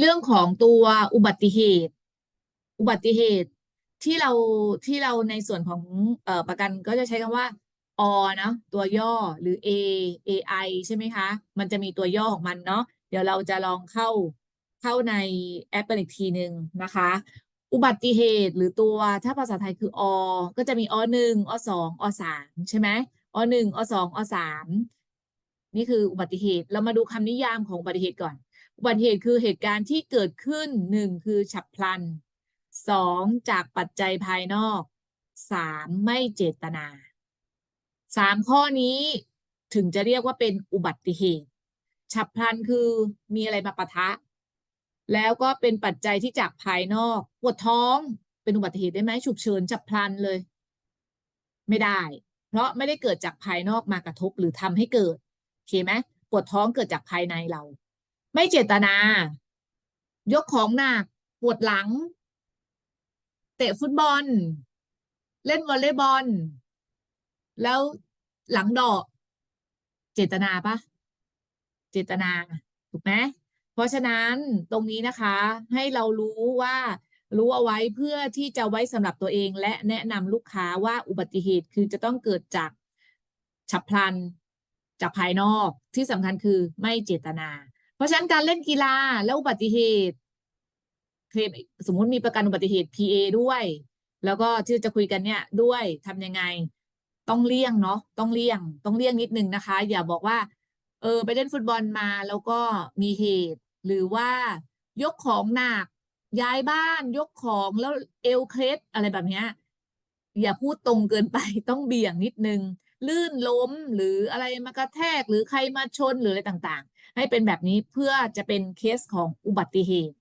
เรื่องของตัวอุบัติเหตุ อุบัติเหตุที่เราที่เราในส่วนของเอ่อประกันก็จะใช้คำว่าอเนะตัวย่อหรือ A AI ใช่ไหมคะ มันจะมีตัวย่อของมันเนาะเดี๋ยวเราจะลองเข้าเข้าในแอปกันอีกทีหนึ่งนะคะ อุบัติเหตุหรือตัวถ้าภาษาไทยคืออก็จะมีอหนึ่งอสองอสามใช่ไหมอหนึ่งอสองอสามนี่คืออุบัติเหตุเรามาดูคำนิยามของอุบัติเหตุก่อน อุบัติเหตุคือเหตุการณ์ที่เกิดขึ้นหนึ่งคือฉับพลันสองจากปัจจัยภายนอกสามไม่เจตนาสามข้อนี้ถึงจะเรียกว่าเป็นอุบัติเหตุ ฉับพลันคือมีอะไรมาปะทะ แล้วก็เป็นปัจจัยที่จากภายนอกปวดท้องเป็นอุบัติเหตุได้ไหมฉุกเฉินฉับพลันเลย ไม่ได้ เพราะไม่ได้เกิดจากภายนอกมากระทบหรือทำให้เกิดโอเคไหมปวดท้องเกิดจากภายในเรา ไม่เจตนา ยกของหนักปวดหลัง เตะฟุตบอล เล่นวอลเลย์บอล แล้วหลังดอก เจตนาปะเจตนา ถูกไหมเพราะฉะนั้นตรงนี้นะคะ ให้เรารู้ว่ารู้เอาไว้เพื่อที่จะไว้สำหรับตัวเอง และแนะนำลูกค้าว่าอุบัติเหตุคือจะต้องเกิดจากฉับพลัน จากภายนอกที่สำคัญคือไม่เจตนา เพราะฉะนั้นการเล่นกีฬาแล้วอุบัติเหตุเคลมสมมุติมีประกันอุบัติเหตุ PA ด้วย แล้วก็ที่จะคุยกันเนี่ยด้วยทำยังไง ต้องเลี่ยงเนาะต้องเลี่ยง ต้องเลี่ยงนิดนึงนะคะ อย่าบอกว่า เออไปเล่นฟุตบอลมาแล้วก็มีเหตุ หรือว่ายกของหนักย้ายบ้านยกของแล้วเอวเคล็ดอะไรแบบเนี้ยอย่าพูดตรงเกินไปต้องเบี่ยงนิดนึง ลื่นล้มหรืออะไรมากระแทกหรือใครมาชนหรืออะไรต่าง ให้เป็นแบบนี้เพื่อจะเป็นเคสของอุบัติเหตุ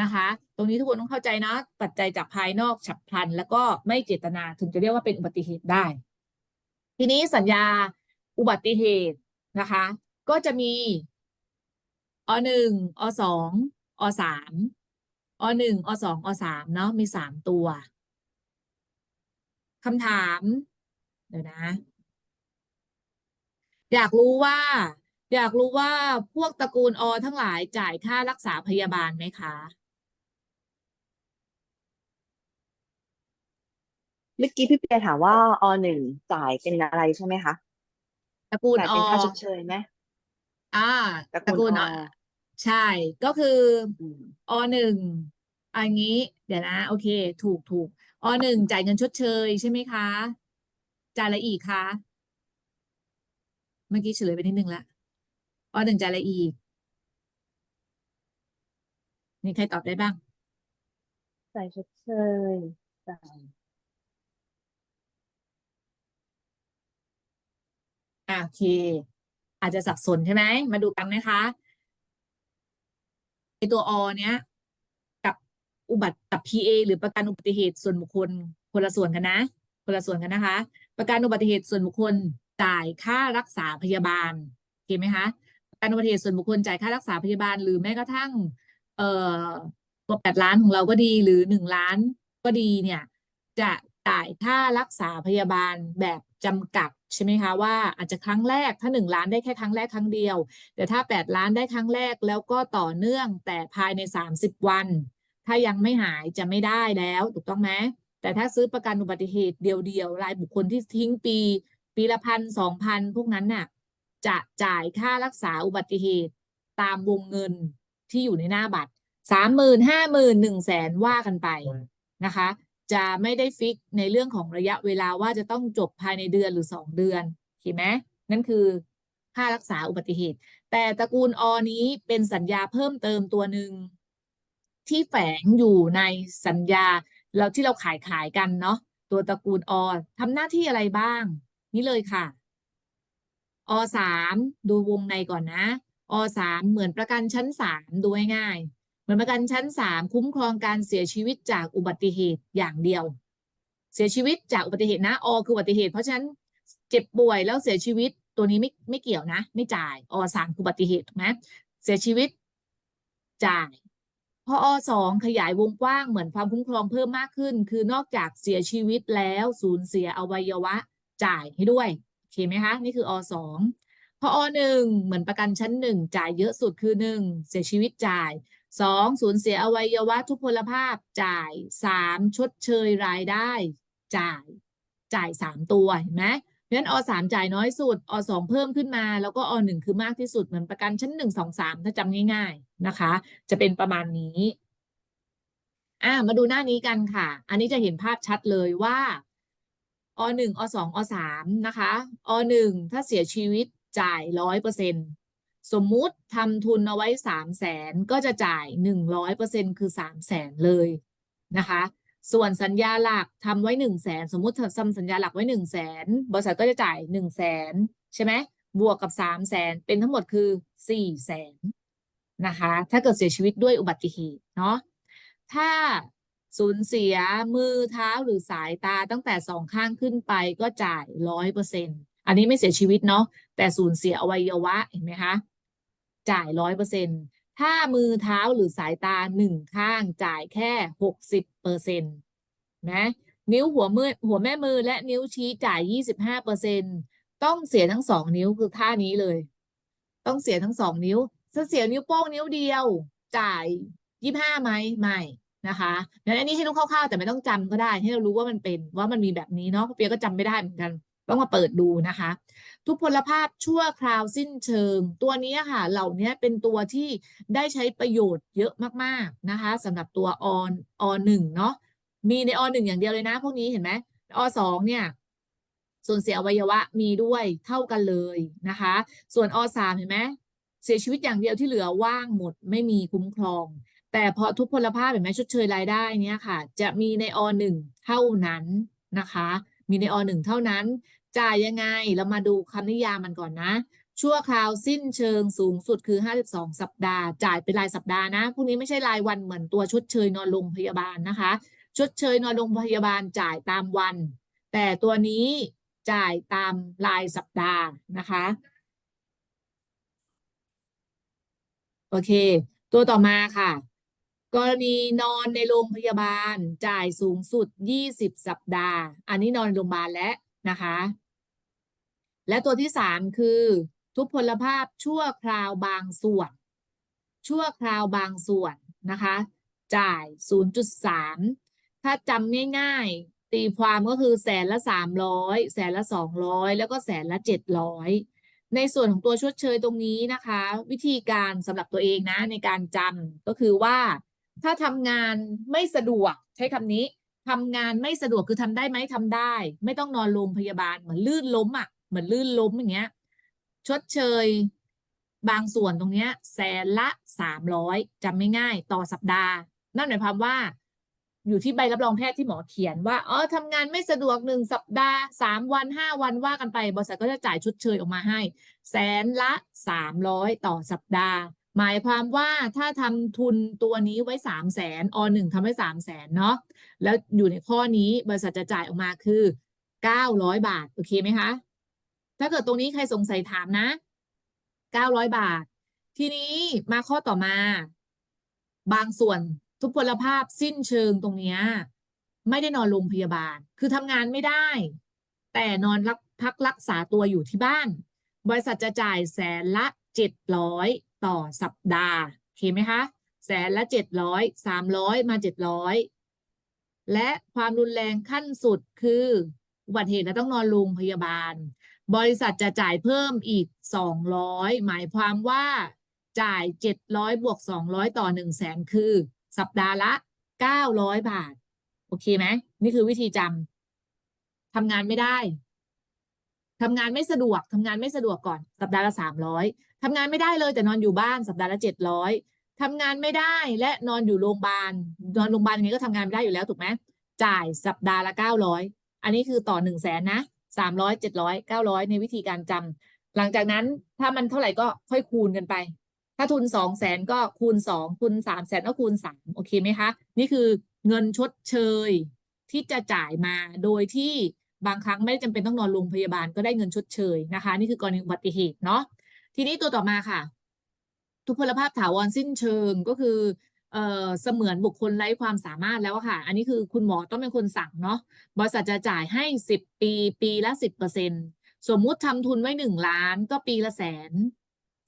นะคะ ตรงนี้ทุกคนต้องเข้าใจนะ ปัจจัยจากภายนอกฉับพลัน แล้วก็ไม่เจตนาถึงจะเรียกว่าเป็นอุบัติเหตุได้ ทีนี้สัญญาอุบัติเหตุนะคะ ก็จะมีอหนึ่งอสองอสามอหนึ่งอสองอสามเนาะมีสามตัวคำถาม เดี๋ยวนะ อยากรู้ว่า อยากรู้ว่าพวกตระกูลอทั้งหลายจ่ายค่ารักษาพยาบาลไหมคะ เมื่อกี้พี่เปียถามว่าอหนึ่งจ่ายเป็นอะไรใช่ไหมคะตระกูลจ่ายอเป็นค่าชดเชยไหมอ่าตระตระกูกูลลออใช่ ก็คืออืมอหนึ่งอันนี้ เดี๋ยวนะ โอเค ถูกถูกอหนึ่งจ่ายเงินชดเชยใช่ไหมคะ จ่ายอะไรอีกคะ เมื่อกี้เฉลยไปนิดนึงละ อหนึ่งจ่ายอะไรอีกมีใครตอบได้บ้างจ่ายชดเชยจ่ายอะโอเค อาจจะสับสนใช่ไหม มาดูกันนะคะไอตัวอเนี้ย กับอุบัติกับ PA หรือประกันอุบัติเหตุส่วนบุคคลคนละส่วนกันนะ คนละส่วนกันนะคะ ประกันอุบัติเหตุส่วนบุคคลจ่ายค่ารักษาพยาบาลโอเคไหมคะ กันอุบัติเหตุส่วนบุคคลจ่ายค่ารักษาพยาบาล หรือแม้กระทั่ง เอ่อตัวแปดล้านของเราก็ดีหรือหนึ่งล้านก็ดีเนี่ยจะจ่ายค่ารักษาพยาบาลแบบจำกัดใช่ไหมคะว่าอาจจะครั้งแรกถ้าหนึ่งล้านได้แค่ครั้งแรกครั้งเดียว แต่ถ้าแปดล้านได้ครั้งแรกแล้วก็ต่อเนื่องแต่ภายในสามสิบวัน ถ้ายังไม่หายจะไม่ได้แล้วถูกต้องไหมแต่ถ้าซื้อประกันอุบัติเหตุเดียวๆรายบุคคลที่ทิ้งปี ปีละพันสองพันพวกนั้นน่ะ จะจ่ายค่ารักษาอุบัติเหตุตามวงเงินที่อยู่ในหน้าบัตรสามหมื่นห้าหมื่นหนึ่งแสนว่ากันไปนะคะ จะไม่ได้ฟิกในเรื่องของระยะเวลาว่าจะต้องจบภายในเดือนหรือสองเดือนโอเคไหมนั่นคือค่ารักษาอุบัติเหตุ แต่ตระกูลอนี้เป็นสัญญาเพิ่มเติมตัวหนึ่งที่แฝงอยู่ในสัญญาเราที่เราขายขายกันเนาะตัวตระกูลอทำหน้าที่อะไรบ้าง นี่เลยค่ะ อสามดูวงในก่อนนะอสามเหมือนประกันชั้นสามดูง่ายๆเหมือนประกันชั้นสามคุ้มครองการเสียชีวิตจากอุบัติเหตุอย่างเดียว เสียชีวิตจากอุบัติเหตุนะอคืออุบัติเหตุ เพราะฉะนั้นเจ็บป่วยแล้วเสียชีวิตตัวนี้ไม่ไม่เกี่ยวนะ ไม่จ่ายอสามออุบัติเหตุถูกไหมเสียชีวิตจ่ายพออสองขยายวงกว้างเหมือนความคุ้มครองเพิ่มมากขึ้น คือนอกจากเสียชีวิตแล้วสูญเสียอวัยวะจ่ายให้ด้วย โอเคไหมคะนี่คืออสองพออหนึ่งเหมือนประกันชั้นหนึ่งจ่ายเยอะสุดคือหนึ่งเสียชีวิตจ่ายสองสูญเสียอวัยวะทุพพลภาพจ่ายสามชดเชยรายได้ จ่ายจ่ายสามตัวเห็นไหมเพราะฉะนั้นอสามจ่ายน้อยสุดอสองเพิ่มขึ้นมา แล้วก็อหนึ่งคือมากที่สุดเหมือนประกันชั้นหนึ่งสองสามถ้าจำง่าย ๆนะคะ จะเป็นประมาณนี้อ่ามาดูหน้านี้กันค่ะ อันนี้จะเห็นภาพชัดเลยว่า อหนึ่งอสองอสามนะคะอหนึ่งถ้าเสียชีวิตจ่ายร้อยเปอร์เซ็นสมมุติทำทุนเอาไว้สามแสนก็จะจ่ายหนึ่งร้อยเปอร์เซ็นคือสามแสนเลยนะคะ ส่วนสัญญาหลักทำไว้หนึ่งแสนสมมติทำสัญญาหลักไว้หนึ่งแสนบริษัทก็จะจ่ายหนึ่งแสนใช่ไหมบวกกับสามแสนเป็นทั้งหมดคือสี่แสนนะคะ ถ้าเกิดเสียชีวิตด้วยอุบัติเหตุเนาะถ้า สูญเสียมือเท้าหรือสายตาตั้งแต่สองข้างขึ้นไปก็จ่ายร้อยเปอร์เซ็นอันนี้ไม่เสียชีวิตเนาะแต่สูญเสียอวัยวะเห็นไหมคะจ่ายร้อยเปอร์เซ็นถ้ามือเท้าหรือสายตาหนึ่งข้างจ่ายแค่หกสิบเปอร์เซ็นต์นะนิ้วหัวมือหัวแม่มือและนิ้วชี้จ่ายยี่สิบห้าเปอร์เซ็นต้องเสียทั้งสองนิ้วคือท่านี้เลย ต้องเสียทั้งสองนิ้วถ้าเสียนิ้วโป้งนิ้วเดียว จ่ายยี่ห้าไหมไม่ นะคะงั้นอันนี้ให้รู้คร่าวๆแต่ไม่ต้องจำก็ได้ ให้เรารู้ว่ามันเป็นว่ามันมีแบบนี้เนาะเพราะเปียก็จำไม่ได้เหมือนกันต้องมาเปิดดูนะคะ ทุพพลภาพชั่วคราวสิ้นเชิง ตัวนี้ค่ะ เหล่านี้เป็นตัวที่ได้ใช้ประโยชน์เยอะมากๆนะคะสำหรับตัวออหนึ่งเนาะมีในอหนึ่งอย่างเดียวเลยนะ พวกนี้เห็นไหมอสองเนี่ย ส่วนเสียอวัยวะมีด้วยเท่ากันเลยนะคะ ส่วนอสามเห็นไหมเสียชีวิตอย่างเดียวที่เหลือว่างหมดไม่มีคุ้มครอง แต่พอทุพพลภาพเห็นไหมชดเชยรายได้เนี่ยค่ะ จะมีในอหนึ่งเท่านั้นนะคะ มีในอหนึ่งเท่านั้น จ่ายยังไงเรามาดูคำนิยามมันก่อนนะ ชั่วคราวสิ้นเชิงสูงสุดคือ 52 สัปดาห์ จ่ายเป็นรายสัปดาห์นะพวกนี้ไม่ใช่รายวันเหมือนตัวชดเชยนอนโรงพยาบาลนะคะ ชดเชยนอนโรงพยาบาลจ่ายตามวัน แต่ตัวนี้จ่ายตามรายสัปดาห์นะคะโอเค ตัวต่อมาค่ะ กรณีนอนในโรงพยาบาลจ่ายสูงสุด 20 สัปดาห์ อันนี้นอนโรงพยาบาลแล้วนะคะ และตัวที่สามคือ ทุพพลภาพชั่วคราวบางส่วน ชั่วคราวบางส่วนนะคะ จ่าย 0.3 ถ้าจำง่ายๆ ตีความก็คือแสนละ 300 แสนละ 200 แล้วก็แสนละ 700 ในส่วนของตัวชดเชยตรงนี้นะคะ วิธีการสำหรับตัวเองนะในการจำก็คือว่า ถ้าทำงานไม่สะดวกใช้คำนี้ทำงานไม่สะดวกคือทำได้ไหมทำได้ ไม่ต้องนอนโรงพยาบาลเหมือนลื่นล้มอะเหมือนลื่นล้มอย่างเงี้ย ชดเชย บางส่วนตรงเนี้ย แสนละสามร้อยจำไม่ง่าย ต่อสัปดาห์ นั่นหมายความว่า อยู่ที่ใบรับรองแพทย์ที่หมอเขียนว่าอ๋อทำงานไม่สะดวกหนึ่งสัปดาห์สามวันห้าวันว่ากันไปบริษัทก็จะจ่ายชดเชยออกมาให้ แสนละสามร้อยต่อสัปดาห์ หมายความว่าถ้าทำทุนตัวนี้ไว้สามแสนอหนึ่งทำไว้สามแสนเนาะแล้วอยู่ในข้อนี้บริษัทจะจ่ายออกมาคือเก้าร้อยบาท โอเคไหมคะ ถ้าเกิดตรงนี้ใครสงสัยถามนะเก้าร้อยบาท ทีนี้มาข้อต่อมา บางส่วนทุพพลภาพสิ้นเชิงตรงเนี้ยไม่ได้นอนโรงพยาบาล คือทำงานไม่ได้ แต่นอนรักพักรักษาตัวอยู่ที่บ้าน บริษัทจะจ่ายแสนละเจ็ดร้อย ต่อสัปดาห์โอเคไหมคะแสนละเจ็ดร้อยสามร้อยมาเจ็ดร้อยและความรุนแรงขั้นสุดคืออุบัติเหตุและต้องนอนโรงพยาบาล บริษัทจะจ่ายเพิ่มอีกสองร้อยหมายความว่าจ่ายเจ็ดร้อยบวกสองร้อยต่อหนึ่งแสนคือ สัปดาห์ละเก้าร้อยบาท โอเคไหมนี่คือวิธีจำทำงานไม่ได้ทำงานไม่สะดวกทำงานไม่สะดวกก่อน สัปดาห์ละสามร้อย ทำงานไม่ได้เลยแต่นอนอยู่บ้านสัปดาห์ละเจ็ดร้อยทำงานไม่ได้และนอนอยู่โรงพยาบาลนอนโรงพยาบาลย่างนี้ก็ทำงานไม่ได้อยู่แล้วถูกไหมจ่ายสัปดาห์ละเก้าร้อยอันนี้คือต่อหนึ่งแสนนะสามร้อยเจ็ดร้อยเก้าร้อยในวิธีการจำหลังจากนั้นถ้ามันเท่าไหร่ก็ค่อยคูณกันไป ถ้าทุนสองแสนก็คูณสองคูณสามแสนก็คูณสามโอเคไหมคะ นี่คือเงินชดเชยที่จะจ่ายมาโดยที่บางครั้งไม่ได้จำเป็นต้องนอนโรงพยาบาลก็ได้เงินชดเชยนะคะ นี่คือกรณีอุบัติเหตุเนาะ ทีนี้ตัวต่อมาค่ะ ทุพพลภาพถาวรสิ้นเชิงก็คือเออเสมือนบุคคลไร้ความสามารถแล้วค่ะ อันนี้คือคุณหมอต้องเป็นคนสั่งเนาะบริษัทจะจ่ายให้สิบปีปีละสิบเปอร์เซ็นสมมุติทำทุนไว้หนึ่งล้านก็ปีละแสน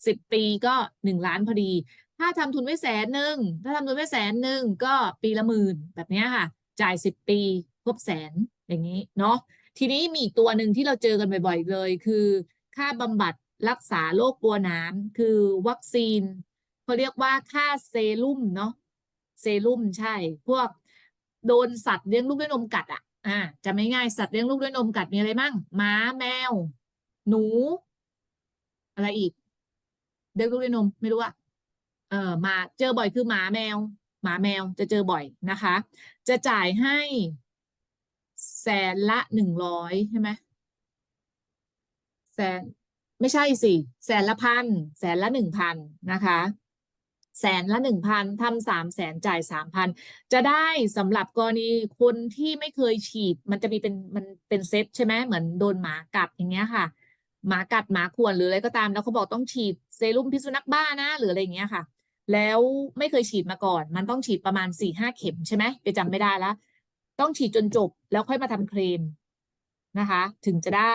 สิบปีก็หนึ่งล้านพอดี ถ้าทำทุนไว้แสนหนึ่งถ้าทำทุนไว้แสนหนึ่งก็ปีละหมื่นแบบนี้ค่ะ จ่ายสิบปีครบแสนอย่างนี้เนาะทีนี้มีอีกตัวหนึ่งที่เราเจอกันบ่อย ๆ เลย คือ ค่าบำบัด รักษาโรคกลัวน้ำคือวัคซีนเขาเรียกว่าค่าเซรุ่มเนาะเซรุ่มใช่ พวกโดนสัตว์เลี้ยงลูกด้วยนมกัดอะอ่าจะไม่ง่ายสัตว์เลี้ยงลูกด้วยนมกัดมีอะไรบ้างหมาแมว หนู อะไรอีกเลี้ยงลูกด้วยนมไม่รู้อะเออมาเจอบ่อยคือหมาแมว หมาแมวจะเจอบ่อยนะคะ จะจ่ายให้แสนละหนึ่งร้อยใช่ไหมแสน ไม่ใช่สิ แสนละพัน แสนละหนึ่งพันนะคะ แสนละหนึ่งพันทำสามแสนจ่ายสามพันจะได้สำหรับกรณีคนที่ไม่เคยฉีด มันจะมีเป็นมันเป็นเซตใช่ไหมเหมือนโดนหมากัดอย่างเงี้ยค่ะ หมากัดหมาข่วนหรืออะไรก็ตาม แล้วเขาบอกต้องฉีดเซรุ่มพิษสุนัขบ้านะหรืออะไรอย่างเงี้ยค่ะ แล้วไม่เคยฉีดมาก่อน มันต้องฉีดประมาณสี่ห้าเข็มใช่ไหมไปจำไม่ได้แล้วต้องฉีดจนจบแล้วค่อยมาทำเคลมนะคะ ถึงจะได้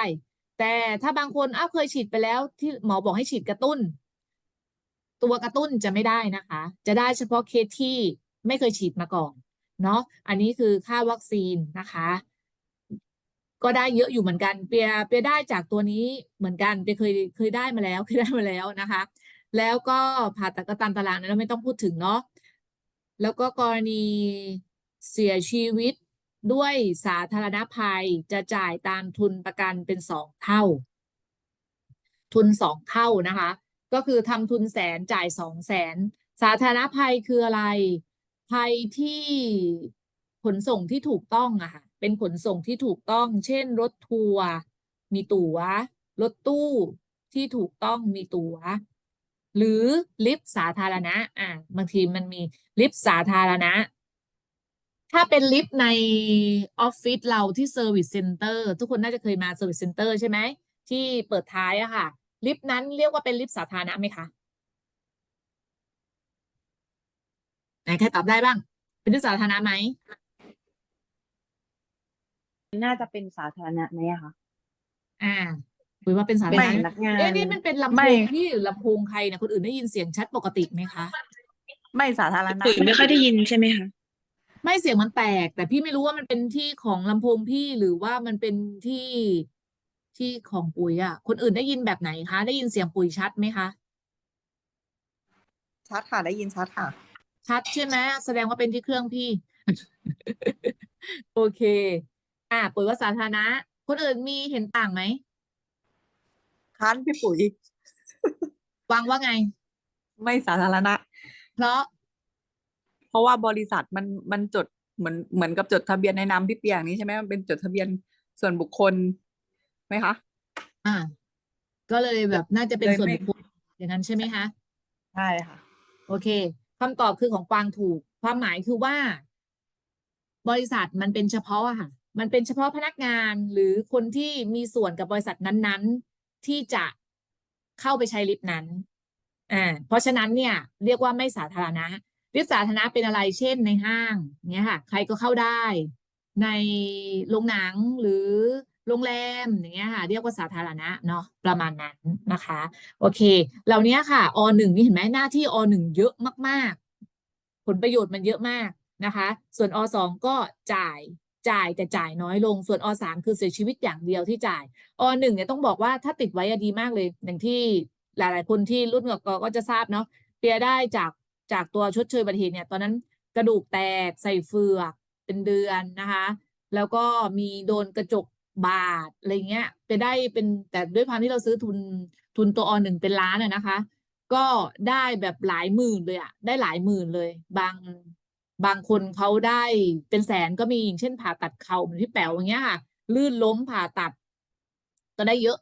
แต่ถ้าบางคนอ้าวเคยฉีดไปแล้ว ที่หมอบอกให้ฉีดกระตุ้น ตัวกระตุ้นจะไม่ได้นะคะ จะได้เฉพาะเคสที่ไม่เคยฉีดมาก่อนเนาะอันนี้คือค่าวัคซีนนะคะ ก็ได้เยอะอยู่เหมือนกันเปียเปียได้จากตัวนี้เหมือนกันเปียเคยเคยได้มาแล้วเคยได้มาแล้วนะคะ แล้วก็ผ่าตัดกระตันตารางนั้นไม่ต้องพูดถึงเนาะแล้วก็กรณีเสียชีวิต ด้วยสาธารณภัยจะจ่ายตามทุนประกันเป็นสองเท่า ทุนสองเท่านะคะ ก็คือทำทุนแสนจ่ายสองแสนสาธารณภัยคืออะไร ภัยที่ขนส่งที่ถูกต้องอะค่ะ เป็นขนส่งที่ถูกต้อง เช่น รถทัวร์มีตั๋ว รถตู้ที่ถูกต้องมีตั๋ว หรือลิฟต์สาธารณะ อะบางทีมันมีลิฟต์สาธารณะ ถ้าเป็นลิฟต์ในออฟฟิศเราที่เซอร์วิสเซ็นเตอร์ทุกคนน่าจะเคยมาเซอร์วิสเซ็นเตอร์ใช่ไหม ที่เปิดท้ายอะค่ะ ลิฟต์นั้นเรียกว่าเป็นลิฟต์สาธารณะไหมคะไหนใครตอบได้บ้าง เป็นลิฟต์สาธารณะไหมน่าจะเป็นสาธารณะไหมอะคะอ่าคุยว่าเป็นสาเป็ธานรณะสำนักงานเอ๊ะนี่มันเป็นลำโพไม่งที่หรือลำโพงใครเนี่ยคนอื่นได้ยินเสียงชัดปกติไหมคะ ไม่สาธารณะปุ๋ยไม่ค่อยได้ยินใช่ไหมคะ ไม่เสียงมันแตก แต่พี่ไม่รู้ว่ามันเป็นที่ของลำโพงพี่หรือว่ามันเป็นที่ที่ของปุ๋ยอะ คนอื่นได้ยินแบบไหนคะ ได้ยินเสียงปุ๋ยชัดไหมคะ ชัดค่ะ ได้ยินชัดค่ะ ชัดใช่ไหมแสดงว่าเป็นที่เครื่องพี่ โอเค อ่าปุ๋ยว่าสาธารณะ คนอื่นมีเห็นต่างไหมค้านพี่ปุ๋ย วางว่าไง ไม่สาธารณะ เพราะเพ ราะว่าบริษัทมันมันจดเหมือนเหมือนกับจดทะเบียนในนามพี่เปียอย่างนี้ใช่ไหมมันเป็นจดทะเบียนส่วนบุคคลไหมคะ อ่า ก็เลยแบบน่าจะเป็นเลยส่วนไม่บุคคลอย่างนั้นใช่ไหมคะ ใช่ค่ะ โอเคคำตอบคือของกวางถูก ความหมายคือว่า บริษัทมันเป็นเฉพาะอะค่ะ มันเป็นเฉพาะพนักงานหรือคนที่มีส่วนกับบริษัทนั้น ๆ ที่จะเข้าไปใช้ลิฟต์นั้นอ่าเพราะฉะนั้นเนี่ย เรียกว่าไม่สาธารณะ ลิสาธารณะเป็นอะไรเช่นในห้างเนี้ยค่ะ ใครก็เข้าได้ ในโรงหนังหรือโรงแรมอย่างเงี้ยค่ะ เรียกว่าสาธารณะเนาะประมาณนั้นนะคะ โอเค เหล่านี้ค่ะอหนึ่งนี่เห็นไหมหน้าที่อหนึ่งเยอะมากๆ ผลประโยชน์มันเยอะมากนะคะ ส่วนอสองก็จ่ายจ่ายแต่จ่ายน้อยลงส่วนอสามคือเสียชีวิตอย่างเดียวที่จ่ายอหนึ่งเนี่ยต้องบอกว่าถ้าติดไว้อะดีมากเลย อย่างที่หลาย ๆ คนที่รุ่นเก่าๆก็จะทราบเนาะเปียได้จาก จากตัวชดเชยอุบัติเหตุเนี่ยตอนนั้นกระดูกแตกใส่เฟือกเป็นเดือนนะคะ แล้วก็มีโดนกระจกบาดอะไรเงี้ยไปได้เป็นแต่ด้วยความที่เราซื้อทุนทุนตัวอหนึ่งเป็นล้านอะนะคะ ก็ได้แบบหลายหมื่นเลยอะได้หลายหมื่นเลย บางบางคนเขาได้เป็นแสนก็มีอย่างเช่นผ่าตัดเข่าเหมือนพี่แป๋วอย่างเงี้ยค่ะลื่นล้มผ่าตัด ก็ได้เยอะ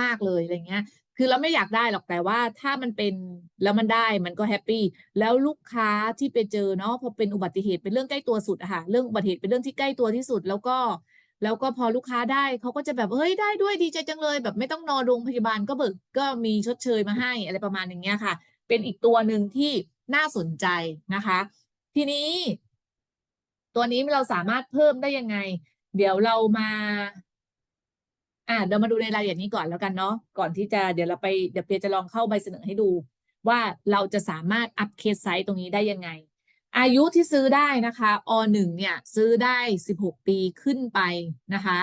มาก ๆเลยอะไรเงี้ย คือเราไม่อยากได้หรอกแต่ว่าถ้ามันเป็นแล้วมันได้มันก็แฮปปี้แล้วลูกค้าที่ไปเจอเนาะพอเป็นอุบัติเหตุเป็นเรื่องใกล้ตัวสุดอะค่ะเรื่องอุบัติเหตุเป็นเรื่องที่ใกล้ตัวที่สุด แล้วก็ แล้วก็พอลูกค้าได้เขาก็จะแบบเฮ้ยได้ด้วยดีใจจังเลย แบบไม่ต้องนอนโรงพยาบาลก็เบิกก็มีชดเชยมาให้อะไรประมาณอย่างเงี้ยค่ะ เป็นอีกตัวหนึ่งที่น่าสนใจนะคะ ทีนี้ ตัวนี้เราสามารถเพิ่มได้ยังไง เดี๋ยวเรามา อ่าเดี๋ยวมาดูในรายละเอียดนี้ก่อนแล้วกันเนาะก่อนที่จะเดี๋ยวเราไปเดี๋ยวเปียจะลองเข้าใบเสนอให้ดู ว่าเราจะสามารถอัพเคสไซส์ตรงนี้ได้ยังไง อายุที่ซื้อได้นะคะอหนึ่งเนี่ยซื้อได้ 16 ปีขึ้นไปนะคะ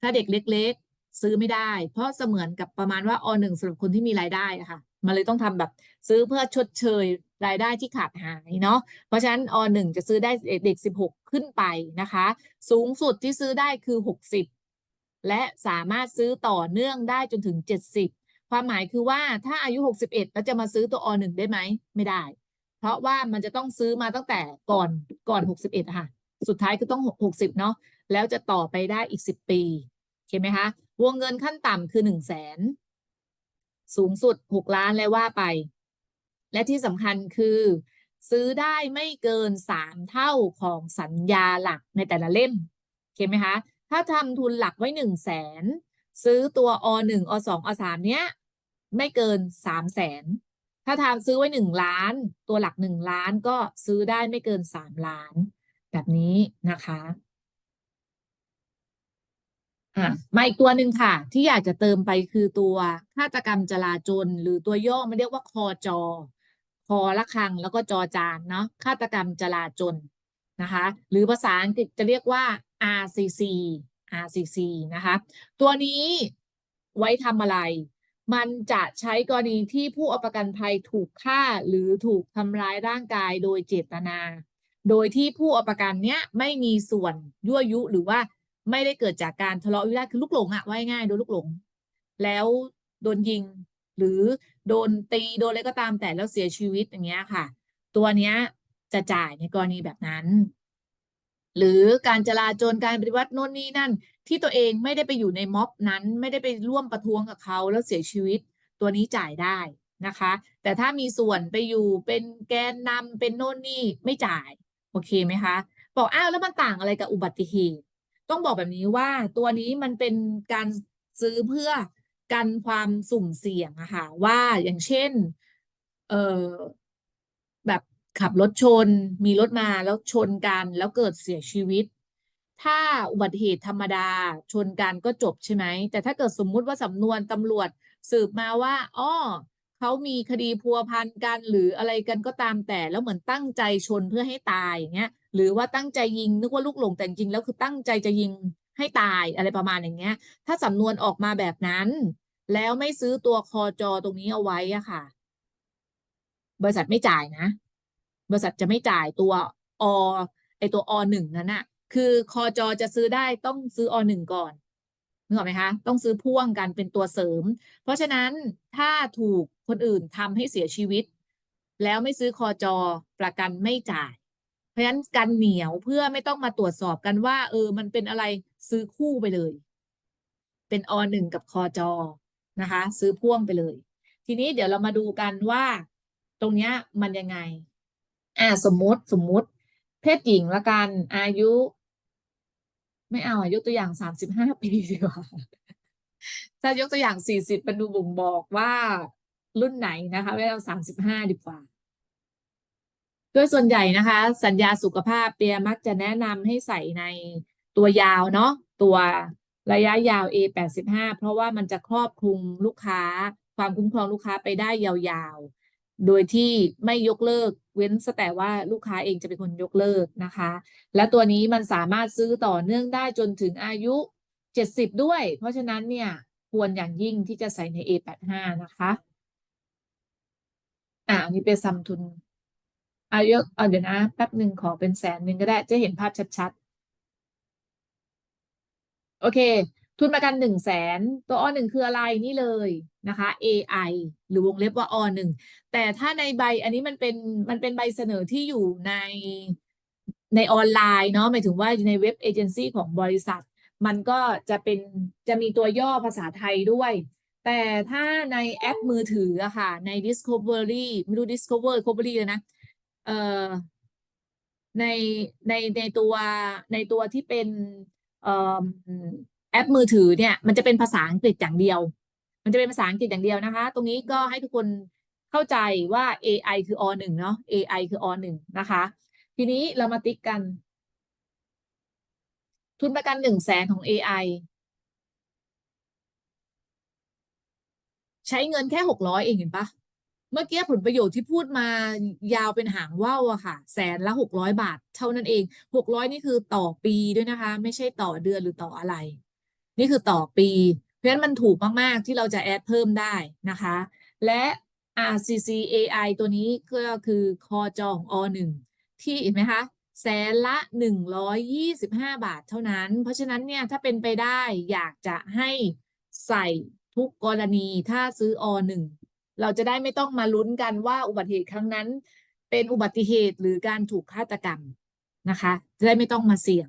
ถ้าเด็กเล็กๆ ซื้อไม่ได้ เพราะเสมือนกับประมาณว่าอหนึ่งสำหรับคนที่มีรายได้ะค่ะมันเลยต้องทำแบบซื้อเพื่อชดเชยรายได้ที่ขาดหายเนาะ เพราะฉะนั้นอหนึ่งจะซื้อได้เด็ก 16 ขึ้นไปนะคะ สูงสุดที่ซื้อได้คือ 60 และสามารถซื้อต่อเนื่องได้จนถึง 70 ความหมายคือว่าถ้าอายุ 61 แล้วจะมาซื้อตัวอหนึ่งได้ไหม ไม่ได้ เพราะว่ามันจะต้องซื้อมาตั้งแต่ก่อนก่อน 61อะค่ะ สุดท้ายคือต้อง 60 เนาะแล้วจะต่อไปได้อีก 10 ปีโอเคไหมคะวงเงินขั้นต่ำคือ 1 0 0 0 0แสนสูงสุด 6 ล้านเลยว่าไป และที่สำคัญคือ ซื้อได้ไม่เกิน 3 เท่าของสัญญาหลักในแต่ละเล่มโอเคไหมคะ ถ้าทำทุนหลักไว้1 0 0 0 0แสนซื้อตัวอ1อ2อ3เนี้ย ไม่เกิน3 0 0แสนถ้าทำซื้อไว้1ล้าน ตัวหลัก1ล้านก็ซื้อได้ไม่เกิน3ล้าน แบบนี้นะคะอะมาอีกตัวหนึ่งค่ะ ที่อยากจะเติมไปคือตัวฆาตกรรมจลาจลหรือตัวย่อมันเรียกว่าคอจอ คอละคังแล้วก็จอจานเนาะฆาตกรรมจลาจลนะคะ หรือภาษาอังกฤษจะเรียกว่า RCC RCC นะคะตัวนี้ไว้ทำอะไร มันจะใช้กรณีที่ผู้เอาประกันภัยถูกฆ่าหรือถูกทำร้ายร่างกายโดยเจตนา โดยที่ผู้เอาประกันเนี้ยไม่มีส่วนยั่วยุหรือว่าไม่ได้เกิดจากการทะเลาะวิวาทคือลูกหลงอะว่าง่ายโดนลูกหลง แล้วโดนยิง หรือโดนตีโดนอะไรก็ตามแต่แล้วเสียชีวิตอย่างเงี้ยค่ะ ตัวเนี้ยจะจ่ายในกรณีแบบนั้น หรือการจลาจลการปฏิวัติโน่นนี่นั่น ที่ตัวเองไม่ได้ไปอยู่ในม็อบนั้น ไม่ได้ไปร่วมประท้วงกับเขาแล้วเสียชีวิตตัวนี้จ่ายได้นะคะ แต่ถ้ามีส่วนไปอยู่เป็นแกนนำเป็นโน่นนี่ไม่จ่าย โอเคไหมคะ บอกอ้าวแล้วมันต่างอะไรกับอุบัติเหตุ ต้องบอกแบบนี้ว่าตัวนี้มันเป็นการซื้อเพื่อกันความสุ่มเสี่ยงอะค่ะว่าอย่างเช่น เออ ขับรถชน มีรถมาแล้วชนกันแล้วเกิดเสียชีวิต ถ้าอุบัติเหตุธรรมดาชนกันก็จบใช่ไหม แต่ถ้าเกิดสมมุติว่าสำนวนตำรวจสืบมาว่าอ้อเขามีคดีพัวพันกันหรืออะไรกันก็ตามแต่แล้วเหมือนตั้งใจชนเพื่อให้ตายอย่างเงี้ย หรือว่าตั้งใจยิงนึกว่าลูกหลงแต่จริงแล้วคือตั้งใจจะยิงให้ตายอะไรประมาณอย่างเงี้ย ถ้าสำนวนออกมาแบบนั้น แล้วไม่ซื้อตัวคอจอตรงนี้เอาไว้อะค่ะ บริษัทไม่จ่ายนะ บริษัทจะไม่จ่ายตัวอไอตัวอหนึ่งนั้นอะคือคอจอจะซื้อได้ต้องซื้ออหนึ่งก่อนนึกออกไหมคะ ต้องซื้อพ่วงกันเป็นตัวเสริม เพราะฉะนั้นถ้าถูกคนอื่นทำให้เสียชีวิต แล้วไม่ซื้อคอจอประกันไม่จ่าย เพราะฉะนั้นกันเหนียวเพื่อไม่ต้องมาตรวจสอบกันว่า เออ มันเป็นอะไรซื้อคู่ไปเลย เป็นอหนึ่งกับคอจอนะคะ ซื้อพ่วงไปเลย ทีนี้เดี๋ยวเรามาดูกันว่า ตรงเนี้ยมันยังไง อ่าสมมุติสมมุติ เพศหญิงละกัน อายุ ไม่เอาอะยกตัวอย่างสามสิบห้าปีดีกว่าถ้ายกตัวอย่างสี่สิบเป็นดูบ่งบอกว่ารุ่นไหนนะคะไม่เอาสามสิบห้าดีกว่าโดยส่วนใหญ่นะคะ สัญญาสุขภาพเปียมักจะแนะนำให้ใส่ในตัวยาวเนาะตัวระยะยาว A85 เพราะว่ามันจะครอบคลุมลูกค้า ความคุ้มครองลูกค้าไปได้ยาว โดยที่ไม่ยกเลิกเว้นแต่ว่าลูกค้าเองจะเป็นคนยกเลิกนะคะ และตัวนี้มันสามารถซื้อต่อเนื่องได้จนถึงอายุ 70 ด้วย เพราะฉะนั้นเนี่ยควรอย่างยิ่งที่จะใส่ใน A85 นะคะอ่าอันนี้เป็นซัมทุนอายุเอาเดี๋ยวนะแป๊บหนึ่งขอเป็นแสนหนึ่งก็ได้จะเห็นภาพชัดๆ โอเค ทุนประกันหนึ่งแสนตัวอหนึ่งคืออะไรนี่เลยนะคะ AI หรือวงเล็บว่าอหนึ่งแต่ถ้าในใบอันนี้มันเป็นมันเป็นใบเสนอที่อยู่ในในออนไลน์เนาะหมายถึงว่าในเว็บเอเจนซี่ของบริษัท มันก็จะเป็นจะมีตัวย่อภาษาไทยด้วย แต่ถ้าในแอปมือถืออะค่ะใน Discovery ไม่รู้ Discover Discovery เลยนะเอ่อในในในตัวในตัวที่เป็นเอ่อ แอปมือถือเนี่ยมันจะเป็นภาษาอังกฤษอย่างเดียว มันจะเป็นภาษาอังกฤษอย่างเดียวนะคะ ตรงนี้ก็ให้ทุกคนเข้าใจว่า AI คืออหนึ่งเนาะ AI คืออหนึ่งนะคะ ทีนี้เรามาติ๊กกัน ทุนประกันหนึ่งแสนของ AI ใช้เงินแค่หกร้อยเองเห็นปะเมื่อกี้ผลประโยชน์ที่พูดมายาวเป็นหางว่าวอะค่ะ แสนละหกร้อยบาท เท่านั้นเองหกร้อยนี่คือต่อปีด้วยนะคะ ไม่ใช่ต่อเดือนหรือต่ออะไร นี่คือต่อปี เพราะฉะนั้นมันถูกมาก ๆ ที่เราจะแอดเพิ่มได้นะคะ และ RCCAI ตัวนี้ก็คือคอจองอหนึ่งที่เห็นไหมคะแสนละหนึ่งร้อยยี่สิบห้าบาทเท่านั้น เพราะฉะนั้นเนี่ยถ้าเป็นไปได้อยากจะให้ใส่ทุกกรณีถ้าซื้ออหนึ่งเราจะได้ไม่ต้องมาลุ้นกันว่าอุบัติเหตุครั้งนั้น เป็นอุบัติเหตุหรือการถูกฆาตกรรมนะคะ จะได้ไม่ต้องมาเสี่ยง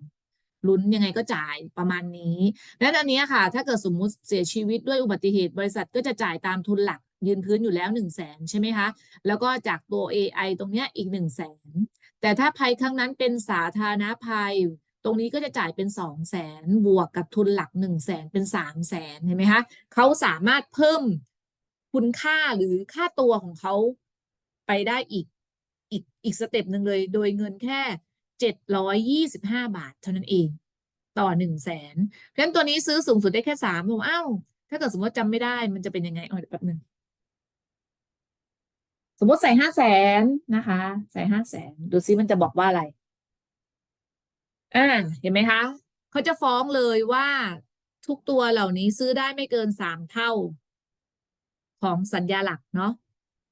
ลุ้นยังไงก็จ่ายประมาณนี้ และอันนี้ค่ะ ถ้าเกิดสมมุติเสียชีวิตด้วยอุบัติเหตุบริษัทก็จะจ่ายตามทุนหลักยืนพื้นอยู่แล้วหนึ่งแสนใช่ไหมคะ แล้วก็จากตัว AI ตรงเนี้ยอีกหนึ่งแสนแต่ถ้าภัยครั้งนั้นเป็นสาธารณภัย ตรงนี้ก็จะจ่ายเป็นสองแสนบวกกับทุนหลักหนึ่งแสนเป็นสามแสนเห็นไหมคะเขาสามารถเพิ่มคุณค่าหรือค่าตัวของเขาไปได้อีกอีกอีกสเต็ปหนึ่งเลย โดยเงินแค่ เจ็ดร้อยยี่สิบห้าบาท เท่านั้นเอง ต่อหนึ่งแสนเพราะฉะนั้นตัวนี้ซื้อสูงสุดได้แค่สามผมอ้าวถ้าเกิดสมมติว่าจำไม่ได้มันจะเป็นยังไงเอาเดี๋ยวแป๊บหนึ่งสมมติใส่ห้าแสนนะคะ ใส่ห้าแสนดูซิมันจะบอกว่าอะไรอ่าเห็นไหมคะเขาจะฟ้องเลยว่าทุกตัวเหล่านี้ซื้อได้ไม่เกินสามเท่า ของสัญญาหลักเนาะ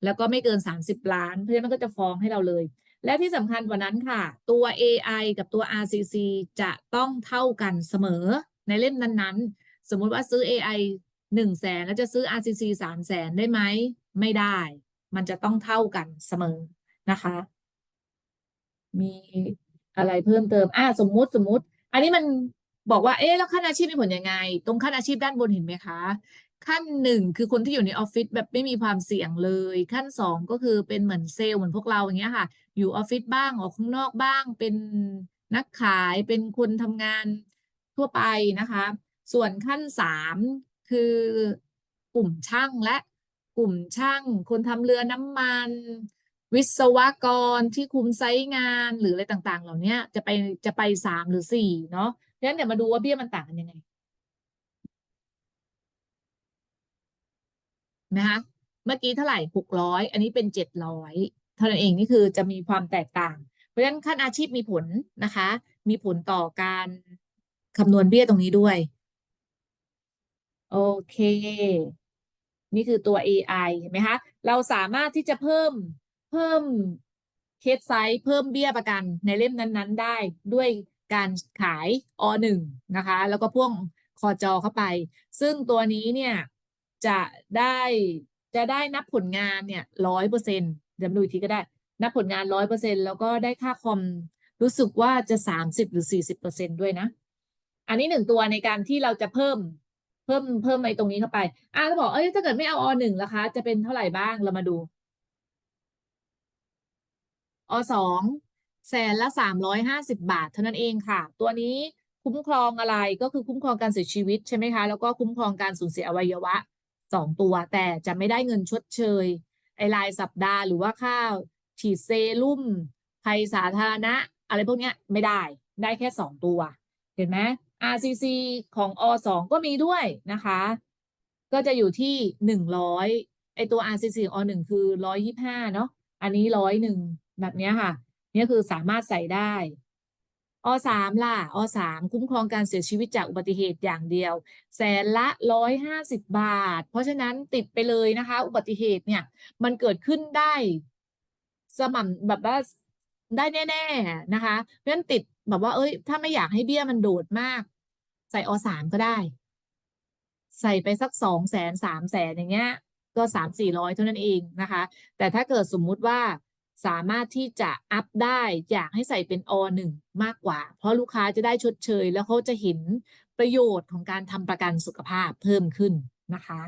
แล้วก็ไม่เกินสามสิบล้าน เพราะฉะนั้นมันก็จะฟ้องให้เราเลย และที่สำคัญกว่านั้นค่ะ ตัว AI กับตัว RCC จะต้องเท่ากันเสมอในเล่มนั้นๆ สมมุติว่าซื้อ AI หนึ่งแสนแล้วจะซื้อ RCC สามแสนได้ไหม ไม่ได้ มันจะต้องเท่ากันเสมอนะคะ มีอะไรเพิ่มเติม อ่าสมมุติสมมุติ อันนี้มันบอกว่า เอ๊ะ แล้วขั้นอาชีพมีผลยังไง ตรงขั้นอาชีพด้านบนเห็นไหมคะ ขั้นหนึ่งคือคนที่อยู่ในออฟฟิศแบบไม่มีความเสี่ยงเลย ขั้นสองก็คือเป็นเหมือนเซลล์เหมือนพวกเราอย่างเงี้ยค่ะ อยู่ออฟฟิศบ้างออกข้างนอกบ้าง เป็นนักขายเป็นคนทำงานทั่วไปนะคะ ส่วนขั้นสามคือกลุ่มช่างและกลุ่มช่าง คนทำเรือน้ำมัน วิศวกรที่คุมไซต์งานหรืออะไรต่างๆ เหล่านี้จะไปจะไปสามหรือสี่เนาะดังนั้นเดี๋ยวมาดูว่าเบี้ยมันต่างกันยังไง นะคะเมื่อกี้เท่าไหร่หกร้อยอันนี้เป็นเจ็ดร้อยเท่านั้นเองนี่คือจะมีความแตกต่าง เพราะฉะนั้นขั้นอาชีพมีผลนะคะ มีผลต่อการคำนวณเบี้ยตรงนี้ด้วย โอเค นี่คือตัว AI เห็นไหมคะ เราสามารถที่จะเพิ่มเพิ่มเคสไซส์เพิ่มเบี้ยประกันในเล่มนั้นๆ ได้ด้วยการขายอหนึ่งนะคะ แล้วก็พ่วงคอจอเข้าไป ซึ่งตัวนี้เนี่ย จะได้จะได้นับผลงานเนี่ยร้อยเปอร์เซ็นต์เดี๋ยวดูอีกทีก็ได้ นับผลงานร้อยเปอร์เซ็นต์แล้วก็ได้ค่าคอมรู้สึกว่าจะสามสิบหรือสี่สิบเปอร์เซ็นต์ด้วยนะ อันนี้หนึ่งตัวในการที่เราจะเพิ่มเพิ่มเพิ่มไอ้ตรงนี้เข้าไปอ่าถ้าบอกเอ้ยถ้าเกิดไม่เอาอหนึ่งล่ะคะ จะเป็นเท่าไหร่บ้างเรามาดูอสองแสนละสามร้อยห้าสิบบาท เท่านั้นเองค่ะ ตัวนี้คุ้มครองอะไรก็คือคุ้มครองการเสียชีวิตใช่ไหมคะ แล้วก็คุ้มครองการสูญเสียอวัยวะ สองตัว แต่จะไม่ได้เงินชดเชยไอรายสัปดาห์หรือว่าค่าฉีดเซรุ่มภัยสาธารณะ อะไรพวกเนี้ยไม่ได้ได้แค่สองตัว เห็นไหม RCC ของอสองก็มีด้วยนะคะ ก็จะอยู่ที่หนึ่งร้อยไอตัว RCC องอหนึ่งคือร้อยยี่ห้าเนาะอันนี้ร้อยหนึ่งแบบนี้ค่ะเนี่ยคือสามารถใส่ได้ อสามล่ะอสามคุ้มครองการเสียชีวิตจากอุบัติเหตุอย่างเดียว แสนละร้อยห้าสิบบาท เพราะฉะนั้นติดไปเลยนะคะ อุบัติเหตุเนี่ยมันเกิดขึ้นได้ สม่ำแบบว่าได้แน่ ๆนะคะ เพราะฉะนั้นติดแบบว่า เอ้ย ถ้าไม่อยากให้เบี้ยมันโดดมาก ใส่อสามก็ได้ ใส่ไปสักสองแสนสามแสนอย่างเงี้ย ก็สามสี่ร้อยเท่านั้นเองนะคะ แต่ถ้าเกิดสมมุติว่า สามารถที่จะอัพได้อยากให้ใส่เป็นอหนึ่งมากกว่า เพราะลูกค้าจะได้ชดเชย แล้วเขาจะเห็นประโยชน์ของการทำประกันสุขภาพเพิ่มขึ้นนะคะ